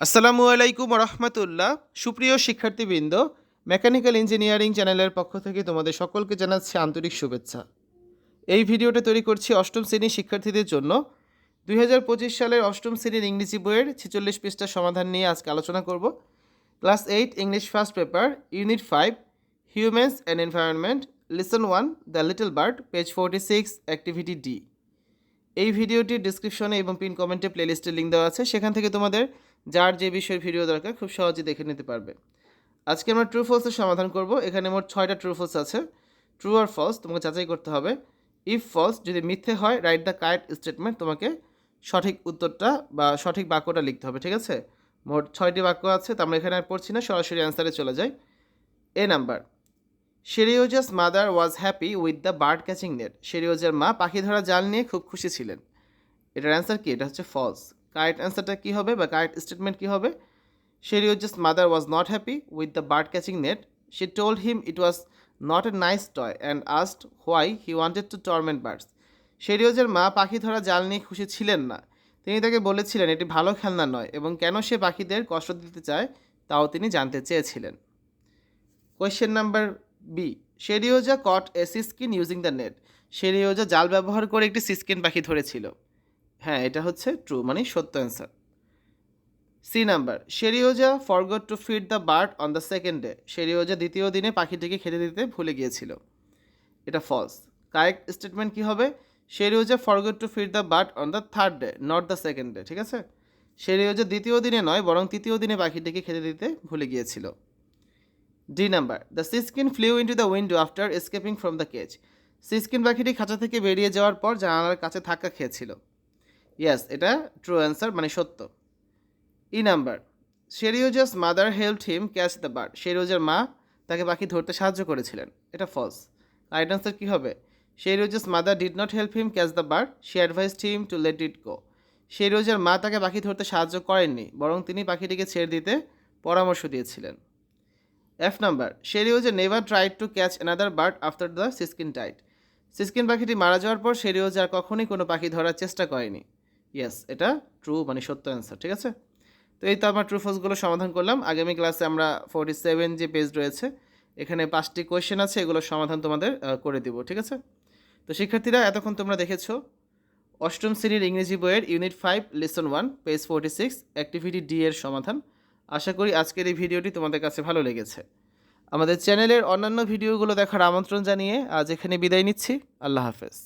আসসালামু আলাইকুম রহমতুল্লাহ সুপ্রিয় শিক্ষার্থীবৃন্দ, মেকানিক্যাল ইঞ্জিনিয়ারিং চ্যানেলের পক্ষ থেকে তোমাদের সকলকে জানাচ্ছি আন্তরিক শুভেচ্ছা। এই ভিডিওটা তৈরি করছি অষ্টম শ্রেণির শিক্ষার্থীদের জন্য। দুই হাজার পঁচিশ সালের অষ্টম শ্রেণির ইংরেজি বইয়ের ছেচল্লিশ পৃষ্ঠার সমাধান নিয়ে আজকে আলোচনা করব। Class eight, English first paper, unit five, humans and environment, lesson one, the little bird, page forty six, activity D. এই ভিডিওটির ডিসক্রিপশনে এবং পিন কমেন্টে প্লেলিস্টের লিঙ্ক দেওয়া আছে, সেখান থেকে তোমাদের যার যে বিষয়ের ভিডিও দরকার, খুব সহজে দেখে নিতে পারবে। আজকে আমরা ট্রু ফলসের সমাধান করব। এখানে মোট ছয়টা ট্রু ফলস আছে। ট্রু আর ফলস তোমাকে যাচাই করতে হবে। ইফ ফলস যদি মিথ্যে হয় রাইট দ্য কারেক্ট স্টেটমেন্ট তোমাকে সঠিক উত্তরটা বা সঠিক বাক্যটা লিখতে হবে, ঠিক আছে? মোট ছয়টি বাক্য আছে, তো আমরা এখানে আর পড়ছি না, সরাসরি অ্যান্সারে চলে যাই। A number Seryozha's mother was happy with the bird catching net শেরিওজার মা পাখি ধরা জাল নিয়ে খুব খুশি ছিলেন। এটার অ্যান্সার কি? এটা হচ্ছে ফলস কারেক্ট অ্যান্সারটা কী হবে বা কারেক্ট স্টেটমেন্ট কী হবে? Seryozha's mother was not happy with the bird catching net she told him it was not a nice toy and asked why he wanted to torment birds শেরিওজের মা পাখি ধরা জাল নিয়ে খুশি ছিলেন না। তিনি তাকে বলেছিলেন, এটি ভালো খেলনা নয় এবং কেন সে পাখিদের কষ্ট দিতে চায় তাও তিনি জানতে চেয়েছিলেন। Question number B Seryozha caught a siskin using the net Seryozha জাল ব্যবহার করে একটি সিস্কিন পাখি ধরেছিল। হ্যাঁ এটা হচ্ছে ট্রু মানে সত্য answer C number Seryozha forgot to feed the bird on the second day Seryozha দ্বিতীয় দিনে পাখিটিকে খেতে দিতে ভুলে গিয়েছিল। এটা ফলস কারেক্ট স্টেটমেন্ট কী হবে? Seryozha forgot to feed the bird on the third day not the second day ঠিক আছে? শেরিওজা দ্বিতীয় দিনে নয়, বরং তৃতীয় দিনে পাখিটিকে খেতে দিতে ভুলে গিয়েছিল। D number the siskin flew into the window after escaping from the cage siskin পাখিটি খাঁচা থেকে বেরিয়ে যাওয়ার পর জানালার কাছে ধাক্কা খেয়েছিল। ইয়াস এটা ট্রু অ্যান্সার মানে সত্য। E number Seryozha's mother help him catch the bird শেরিওজার মা তাকে পাখি ধরতে সাহায্য করেছিলেন। এটা ফলস রাইট অ্যান্সার কী হবে? Seryozha's mother did not help him catch the bird she advised him to let it go শেরিওজার মা তাকে পাখি ধরতে সাহায্য করেননি, বরং তিনি পাখিটিকে ছেড়ে দিতে পরামর্শ দিয়েছিলেন। F number Seryozha never tried to catch another bird after the siskin died siskin পাখিটি মারা যাওয়ার পর শেরিওজ আর কখনোই কোনো পাখি ধরার চেষ্টা করেনি। ইয়েস এটা ট্রু মানে সত্য অ্যান্সার ঠিক আছে? তো এই তো আমার ট্রু ফলসগুলো সমাধান করলাম। আগামী ক্লাসে আমরা ফোর্টি সেভেন যে পেজ রয়েছে, এখানে পাঁচটি কোয়েশ্চেন আছে, এগুলোর সমাধান তোমাদের করে দিব, ঠিক আছে? তো শিক্ষার্থীরা, এতক্ষণ তোমরা দেখেছ, অষ্টম শ্রেণির ইংরেজি বইয়ের unit five lesson one page forty six activity D এর সমাধান। আশা করি আজকের এই ভিডিওটি তোমাদের কাছে ভালো লেগেছে। আমাদের চ্যানেলের অন্যান্য ভিডিওগুলো দেখার আমন্ত্রণ জানিয়ে আজ এখানে বিদায় নিচ্ছি। আল্লাহ হাফেজ।